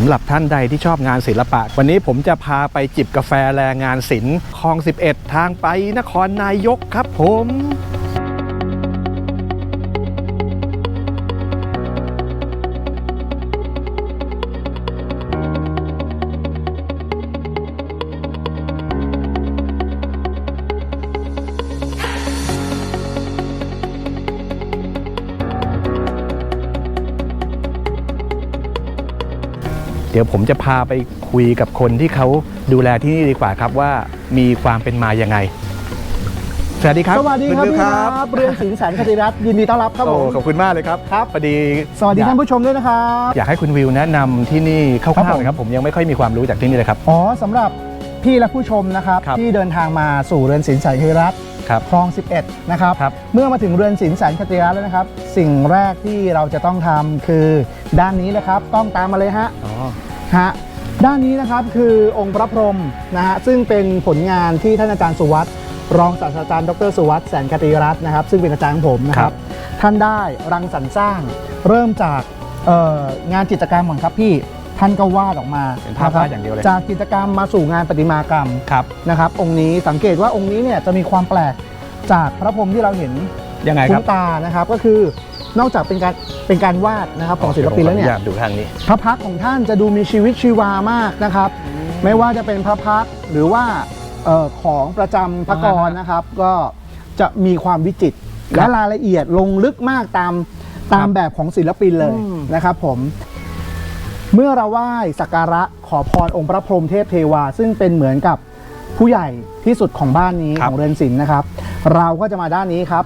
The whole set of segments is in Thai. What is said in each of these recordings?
สำหรับท่านใดที่ชอบงานศิลปะ วันนี้ผมจะพาไปจิบกาแฟแลงานศิลป์คลอง 11 ทางไปนครนายกครับผม ดี๋ยวผมจะพาไปคุยกับคนที่เขาดูแลที่นี่ดีกว่าครับว่ามีความเป็นมายังไง สวัสดีครับสวัสดีครับณวิวพี่ครับเรือนสินแสนคติรัตน์ยินดีต้อนรับครับผโอ้มขอบคุณมากเลยครับครับพอดีสวัสดีอยากท่านผู้ชมด้วยนะครับอยากให้คุณวิวแนะนำที่นี่คครับร่าวผมๆหน่อยครับผมยังไม่ค่อยมีความรู้จากที่นี่เลยครับอ๋อสำหรับพี่และผู้ชมนะครับครับที่เดินทางมาสู่เรือนสินแสนคติรัตน์ครับคลอง 11 นะครับครับเมื่อมาถึงเรือนสินแสนคติรัตน์แล้วนะครับ สิ่งแรกที่เราจะต้องทำคือด้านนี้เลยครับ ต้องตามมาเลยฮะอ๋อ ฮะด้านนี้นะครับคือองค์พระพรหมนะฮะซึ่งเป็นผลงานที่ท่านอาจารย์สุวัสด์รองศาสตราจารย์ดรสุวัสด์แสนคติรัตน์นะครับ ซึ่งเป็นอาจารย์ของผมนะครับ ท่านได้รังสรรค์สร้างเริ่มจากเอ่องานจิตรกรรมก่อนครับพี่ท่านก็วาดออกมาเป็นภาพะครับวาดอย่างเดียวเลยจากจิตรกรรมมาสู่งานประติมากรรมครับนะครับ องค์นี้สังเกตว่าองค์นี้เนี่ยจะมีความแปลกจากพระพรหมที่เราเห็น ยังไงคคุ้รับนตานะครับก็คือนอกจากเป็นการเป็นการวาดนะครับของศิลปินแล้วเนี่ยผมขออญาตดูทางนี้ พระพักตร์ของท่านจะดูมีชีวิตชีวามากนะครับ ไม่ว่าจะเป็นพระพักตร์หรือว่าเออของประจำพระกรนะครับ ก็จะมีความวิจิตรครับและรายละเอียดลงลึกมากตามตามครับแบบของศิลปินเลยอืมนะครับผม เมื่อเราไหว้สักการะขอพรองค์พระพรหมเทพเทวา ซึ่งเป็นเหมือนกับผู้ใหญ่ที่สุดของบ้านนี้ของเรือนศิลป์นะครับ เราก็จะมาด้านนี้ครับ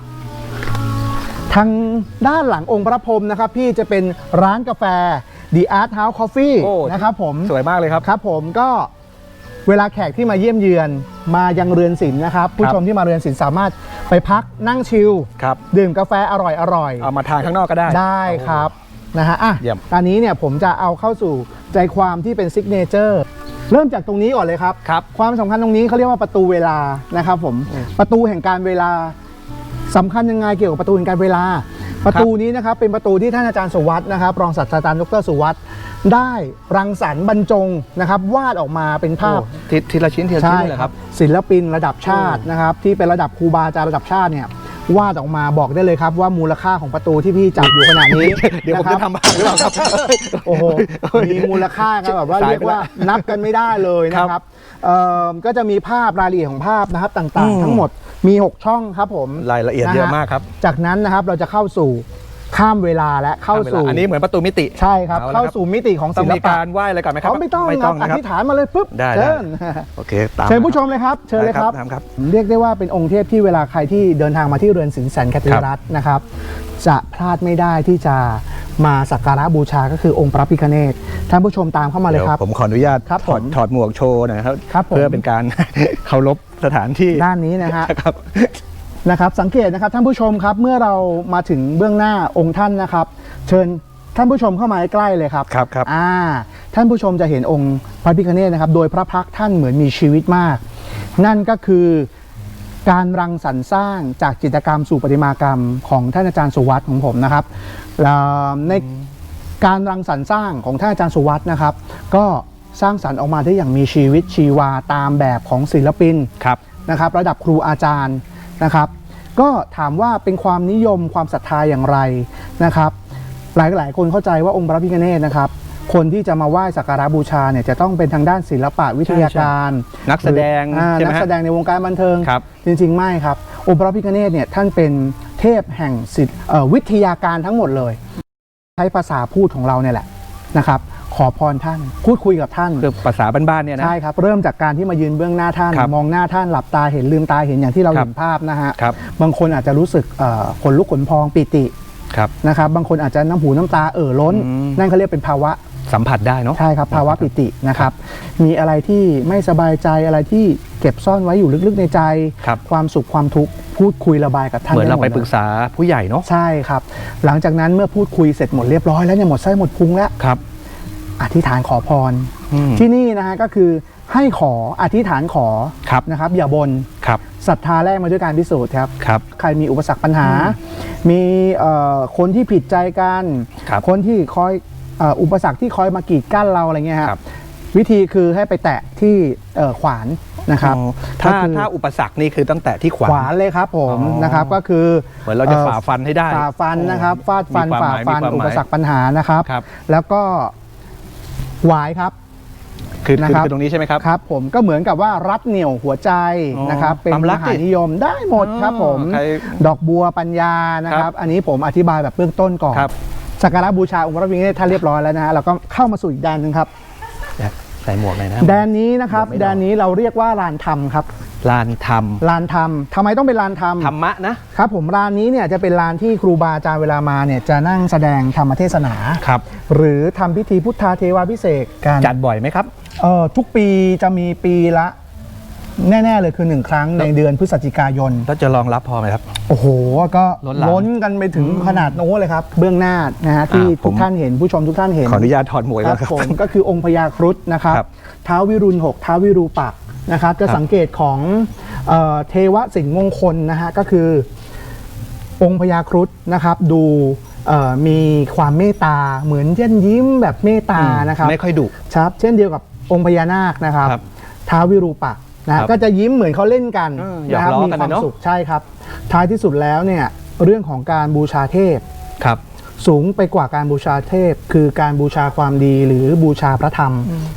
ทางด้านหลังองค์พระพรหมนะครับ พี่จะเป็นร้านกาแฟ The Art House Coffee โอ้ นะครับผม สวยมากเลยครับ ครับผมก็เวลาแขกที่มาเยี่ยมเยือนมายังเรือนศิลป์นะครับ ผู้ชมที่มาเรือนศิลป์สามารถไปพักนั่งชิลครับ ดื่มกาแฟอร่อยอร่อยเอามาทานข้างนอกก็ได้ ได้ครับนะฮะอะเยี่ยม ตอนนี้เนี่ยผมจะเอาเข้าสู่ใจความที่เป็นซิกเนเจอร์เริ่มจากตรงนี้ก่อนเลยครับ ครับ ความสำคัญตรงนี้เขาเรียกว่าประตูเวลานะครับผมอืมประตูแห่งการเวลา สำคัญยังไงเกี่ยวกับประตูแห่งการเวลา ประตูนี้นะครับเป็นประตูที่ท่านอาจารย์สุวัสด์นะครับรองศาสตราจารย์ดรสุวัสด์ได้รังสรรค์บรรจงนะครับวาดออกมาเป็นภาพโอ้ทีทีละชิ้นทีละชิ้นเลยเหรอครับศิลปินระดับชาตินะครับที่เป็นระดับครูบาอาจารย์ระดับชาติเนี่ย วาดออกมาบอกได้เลยครับว่ามูลค่าของประตูที่พี่จับอยู่ขนาดนี้ เดี๋ยวผมนคจะรับทำบ้างหรือเปล่าครับโอ้โหมีมูลค่ากันแบบว่าสายเรียกไปแล้วว่านับกันไม่ได้เลยนะคครัรับบเอ่อก็จะมีภาพรายละเอียดของภาพนะครับต่างอืมๆทั้งหมดมี 6 ช่องครับผมรายละเอียดเยอะมากครับ จากนั้นนะครับเราจะเข้าสู่ ข้ามเวลาและเข้าสู่อันนี้เหมือนประตูมิติใช่ครับเอาละครับเข้าสู่มิติของต้อศิงลมีปะการไหว้อะไรก่อนไหมครับเขาไม่ต้องไม่คต้รัอบงอนะครับธิษฐานมาเลยปุ๊บได้เชิญโอเคตามเชิญผู้ชมเลยครับเชิญเลยครับได้ครับ เรียกได้ว่าเป็นองค์เทพที่เวลาใครที่เดินทางมาที่เรือนสินแสนคติรัตน์นะครับ จะพลาดไม่ได้ที่จะมาสักการะบูชาก็คือองค์พระพิฆเนศท่านผู้ชมตามเข้ามาเลยเดี๋ยวครับ ผมขออนุญาตครับถอดผมถอดหมวกโชว์หนะครับครับผมเพื่อเป็นการเคารพสถานที่ด้านนี้นะฮะครับ นะครับสังเกตนะครับท่านผู้ชมครับเมื่อเรามาถึงเบื้องหน้าองค์ท่านนะครับ เชิญท่านผู้ชมเข้ามาใกล้ๆเลยครับครับครับอ่าท่านผู้ชมจะเห็นองค์พระพิฆเนศนะครับ โดยพระพักตร์ท่านเหมือนมีชีวิตมาก นั่นก็คือการรังสรรค์สร้างจากจิตรกรรมสู่ประติมากรรมของท่านอาจารย์สุวัตของผมนะครับแล้วในการรังสรรค์สร้างของท่านอาจารย์สุวัตนะครับ ก็สร้างสรรค์ออกมาได้อย่างมีชีวิตชีวาตามแบบของศิลปินครับนะครับ ระดับครูอาจารย์ นะครับ ก็ถามว่าเป็นความนิยมความศรัทธาอย่างไรนะครับ หลายหลายๆคนเข้าใจว่าองค์พระพิฆเนศนะครับ คนที่จะมาไหว้สักการะบูชาเนี่ยจะต้องเป็นทางด้านศิลปะวิทยาการ นักแสดงอ่าใช่ไหมนักฮะแสดงในวงการบันเทิงครับจริง ๆ ไม่ครับ องค์พระพิฆเนศเนี่ยท่านเป็นเทพแห่งศิลป์เอ่อวิทยาการทั้งหมดเลย ใช้ภาษาพูดของเราเนี่ยแหละนะครับ ขอพรท่าน พูดคุยกับท่านคือภาษาบ้านๆเนี่ยนะ ใช่ครับ เริ่มจากการที่มายืนเบื้องหน้าท่าน ครับมองหน้าท่านหลับตาเห็นลืมตาเห็นอย่างที่เราครับเห็นภาพนะฮะครับ บางคนอาจจะรู้สึกเอ่อขนลุกขนพองปิติครับ นะครับบางคนอาจจะน้ำหูน้ำตาเอ่อล้น อืม นั่นเขาเรียกเป็นภาวะ สัมผัสได้เนาะ ใช่ครับภาวะปิตินะครับ มีอะไรที่ไม่สบายใจอะไรที่เก็บซ่อนไว้อยู่ลึกๆในใจ ครับ ความสุขความทุกข์พูดคุยระบายกับท่านเหมือนเราด้ไปลยปรึกษาผู้ใหญ่เนาะใช่ครับ หลังจากนั้นเมื่อพูดคุยเสร็จหมดเรียบร้อยแล้วเนี่ยหมดไส้หมดพุงแล้ว ครับ อธิษฐานขอพรอืมที่นี่นะฮะก็คือให้ขออธิษฐานขอครับนะครับ อย่าบนครับศรัทธาแรกมาด้วยการพิสูจน์ครับครับ ใครมีอุปสรรคปัญหา มีเอ่อคนที่ผิดใจกันครับคนที่คอยเอ่ออุปสรรคที่คอยมากีดกั้นเราอะไรเงี้ยฮะครับวิธีคือให้ไปแตะที่เอ่อขวานนะครับอ๋อถ้าก็คือถ้าอุปสรรคนี่คือตั้งแต่ที่ขวาขวานเลยครับผมอ๋อนะครับก็คือเหมือนเราจะฝ่าฟันให้ได้ฝ่าฟันนะครับฟาดฟันมีควฝ่ามหมยฟันมีควมอุหปมายสรรคปัญหานะครับครับแล้วก็ หวายครับคือนะคือครับคือตรงนี้ใช่ไหมครับ ครับผมก็เหมือนกับว่ารัดเหนี่ยวหัวใจอ๋อนะครับเป็นความมรักหาดินิยมได้หมดครับผมใครดอกบัวปัญญานะคครัรับบ อันนี้ผมอธิบายแบบเบื้องต้นก่อนครับสักการะบูชาองค์พระพิฆเนศท่านเรียบร้อยแล้วนะฮะเราก็เข้ามาสู่อีกแดนหนึ่งครับ ใส่หมวกหน่อยนะ แดนนี้นะครับเดี๋ยวไม่แดได้นนี้เราเรียกว่าลานธรรมครับ ลานธรรมลานธรรมทำไมต้องเป็นลานธรรมธรรมะนะครับผมลานนี้เนี่ยจะเป็นลานที่ครูบาอาจารย์เวลามาเนี่ยจะนั่งแสดงธรรมเทศนาครับหรือทำพิธีพุทธาเทวาพิเศษกกันจัดบ่อยไหมครับเอ่อทุกปีจะมีปีละแน่ ๆ เลยคือหนึ่งครั้งในเดือนพฤศจิกายน แล้วจะรองรับพอไหมครับ โอ้โห ก็ล้นหลาม ล้นกันไปถึงขนาดโน้นเลยครับ เบื้องหน้านะฮะที่อ่าผมทุกท่านเห็นผู้ชมทุกท่านเห็นขออนุญาตถอดหมวกคแล้รัวบครับ ผมก็คือองค์พญาครุฑนะครับครับ ท้าววิรุณหกท้าววิรูปักษ์ นะครับจะครับสังเกตของเอ่อเทวสิงห์มงคลนะฮะก็คือองค์พญาครุฑนะครับดูเอ่อมีความเมตตาเหมือนเช่นยิ้มแบบเมตตานะครับไม่ค่อยดุครับ เช่นเดียวกับองค์พญานาคนะครับครับท้าววิรูปักษ์นะครับก็จะยิ้มเหมือนเขาเล่นกันเออหยอกนะครับล้อมีกันควานะมเนอะสุขใช่ครับ ท้ายที่สุดแล้วเนี่ยเรื่องของการบูชาเทพครับ สูงไปกว่าการบูชาเทพ คือการบูชาความดีหรือบูชาพระธรรม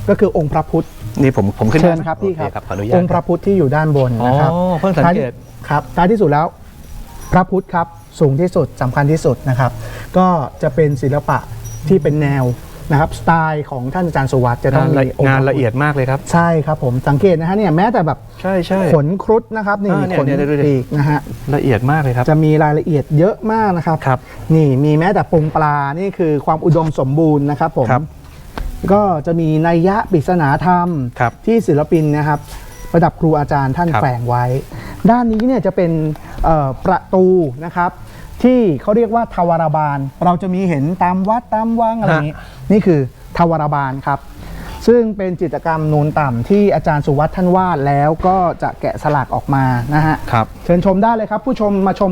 ก็คือองค์พระพุทธ นี่ผมผมขึ้นเชิญได้ไหมครับพี่ครับ โอเขออนุญาตองค์พระพุทธที่อยู่ด้านบนนะครับอ๋อเพิ่งสังเกตท้ายครับท้ายที่สุดแล้วพระพุทธครับสูงที่สุดสำคัญที่สุดนะครับ ก็จะเป็นศิลปะที่เป็นแนวนะครับสไตล์ของท่านอาจารย์สุวัสด์จะต้องงานละมีองค์งานพพุทธละเอียดมากเลยครับ ใช่ครับผมสังเกตนะฮะเนี่ยแม้แต่แบบใช่ใช่ ขนครุฑนะครับนี่อ่ามีเนี่ยขนเนี่ยดูดิ ปีกนะฮะละเอียดมากเลยครับ จะมีรายละเอียดเยอะมากนะครับ ครับนี่มีแม้แต่ปงปลานี่คือความอุดมสมบูรณ์นะครับผมครับ ก็จะมีนัยยะปริศนาธรรม ครับ ที่ศิลปินนะครับระดับครูอาจารย์ท่านครับ แฝงไว้ ด้านนี้เนี่ยจะเป็นเอ่อประตูนะครับ ที่เขาเรียกว่าทวารบาล เราจะมีเห็นตามวัดตามวังอะไรอย่างนี้นี่คือทวารบาลครับ ซึ่งเป็นจิตรกรรมนูนต่ำที่อาจารย์สุวัสด์ท่านวาดแล้วก็จะแกะสลักออกมานะฮะ ครับ เชิญชมได้เลยครับ ผู้ชมมาชม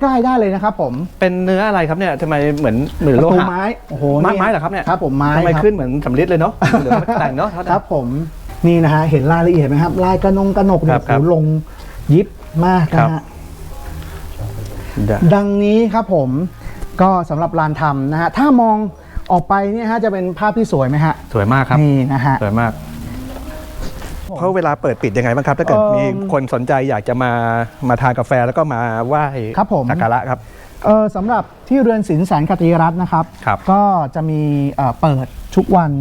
ใกล้ๆได้เลยนะครับผมเป็นเนื้ออะไรครับเนี่ยทำไมเหมือนเหมือนประโลตูหะไม้โอ้โหไม้นี่ไม้เหรอครับเนี่ยครับผมไม้ทำไมครับ ขึ้นเหมือนสำลิดเลยเนาะหรือว่าแต่งเนาะ ครับผมนี่นะฮะเห็นรายละเอียดไหมครับลายกระนงกระหนกเนี่ครัยบครับโอ้โหลงยิบมากครันะบ ฮะดังนี้ครับผมก็สำหรับลานทำนะฮะถ้ามองออกไปเนี่ยฮะจะเป็นภาพที่สวยไหมฮะสวยมากครับ นี่นะฮะสวยมาก เพราะเวลาเปิดปิดยังไงบ้างครับ ถ้าเกิดเอิ่มมีคนสนใจอยากจะมามาทานกาแฟแล้วก็มาไหว้ครับผมสักการะครับเออสำหรับที่เรือนศิลป์แสนคติรัตน์นะครับครับก็จะมีเอ่อเปิดทุกวัน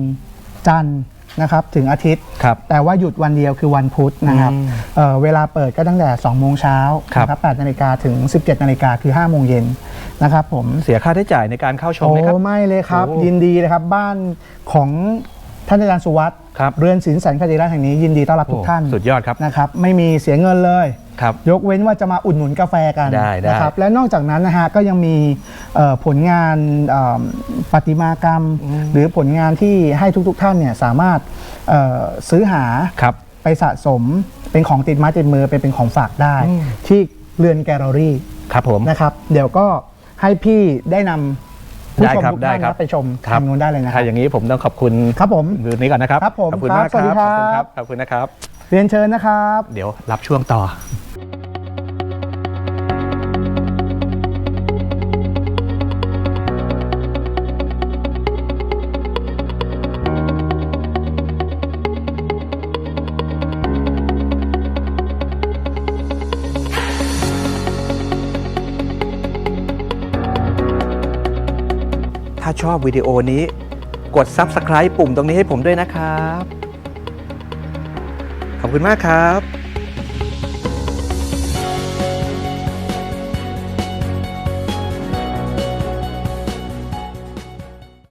จันทร์นะครับถึงอาทิตย์ครับแต่ว่าหยุดวันเดียวคือวันพุธนะครับอืมเอ่อเวลาเปิดก็ตั้งแต่2โมงเช้าครับนะครับ8นาฬิกาถึง 17นาฬิกาคือ5โมงเย็นนะครับผมเสียค่าใช้จ่ายในการเข้าชมโอ้ไหมครับ ไม่เลยครับโอ้ยินดีเลยครับ บ้านของท่านอาจารย์สุวัสด์ ครับเรือนศิลป์แสนคติรัตน์แห่งนี้ยินดีต้อนรับทุกท่านโอ้สุดยอดครับนะครับไม่มีเสียเงินเลยครับยกเว้นว่าจะมาอุดหนุนกาแฟกันได้ได้นะครับและนอกจากนั้นนะฮะก็ยังมีเอ่อผลงานเอ่อประติมากรรม หรือผลงานที่ให้ทุกๆท่านเนี่ยสามารถเอ่อซื้อหาครับไปสะสมเป็นของติดไม้ติดมือไปเป็นของฝากได้อืมที่เรือนแกลเลอรี่ครับผมนะครับ เดี๋ยวก็ให้พี่ได้นำ ผู้ได้ชมครับทุกได้ท่านครับ นะไปชมครับทางนู้นได้เลยนะคถ้ารับอย่างนี้ผมต้องขอบคุณครับผม คืนนี้ก่อนนะครับครับผมขอบคุณครับมากสวัสดีขอบคุณคครัรับ บขอบคุณนะครับ เรียนเชิญนะครับ เดี๋ยวรับช่วงต่อ ถ้าชอบวิดีโอนี้ กด Subscribe ปุ่มตรงนี้ให้ผมด้วยนะครับ ขอบคุณมากครับ